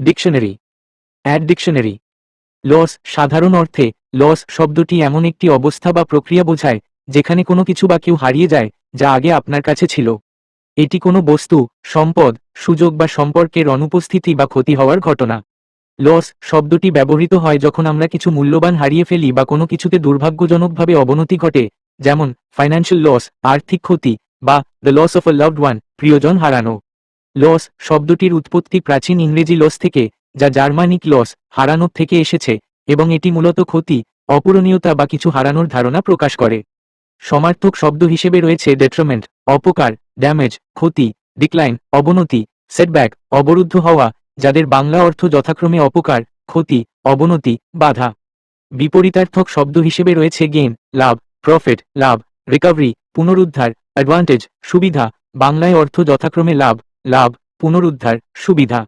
Dictionary add dictionary loss সাধারণ অর্থে loss শব্দটি এমন একটি অবস্থা বা প্রক্রিয়া বোঝায়, যেখানে কোনো কিছু বা কেউ হারিয়ে যায়, যা আগে আপনার কাছে ছিল। এটি কোনো বস্তু, সম্পদ, সুযোগ বা সম্পর্কের অনুপস্থিতি বা ক্ষতি হওয়ার ঘটনা। লস শব্দটি ব্যবহৃত হয় যখন আমরা কিছু মূল্যবান হারিয়ে ফেলি বা কোনো কিছুতে দুর্ভাগ্যজনকভাবে অবনতি ঘটে, যেমন ফাইন্যান্সিয়াল লস আর্থিক ক্ষতি, বা the loss of a loved one প্রিয়জন হারানো। লস শব্দটির উৎপত্তি প্রাচীন ইংরেজি লস থেকে, যা জার্মানিক লস হারানোর থেকে এসেছে, এবং এটি মূলত ক্ষতি, অপূরণীয়তা বা কিছু হারানোর ধারণা প্রকাশ করে। সমার্থক শব্দ হিসেবে রয়েছে ডেট্রমেন্ট অপকার ড্যামেজ ক্ষতি ডিক্লাইন অবনতি সেটব্যাক অবরুদ্ধ হওয়া, যাদের বাংলা অর্থ যথাক্রমে অপকার, ক্ষতি, অবনতি, বাধা। বিপরীতার্থক শব্দ হিসেবে রয়েছে গেইন লাভ প্রফিট লাভ রিকভারি পুনরুদ্ধার অ্যাডভান্টেজ সুবিধা, বাংলায় অর্থ যথাক্রমে লাভ লাভ পুনরুদ্ধার সুবিধা।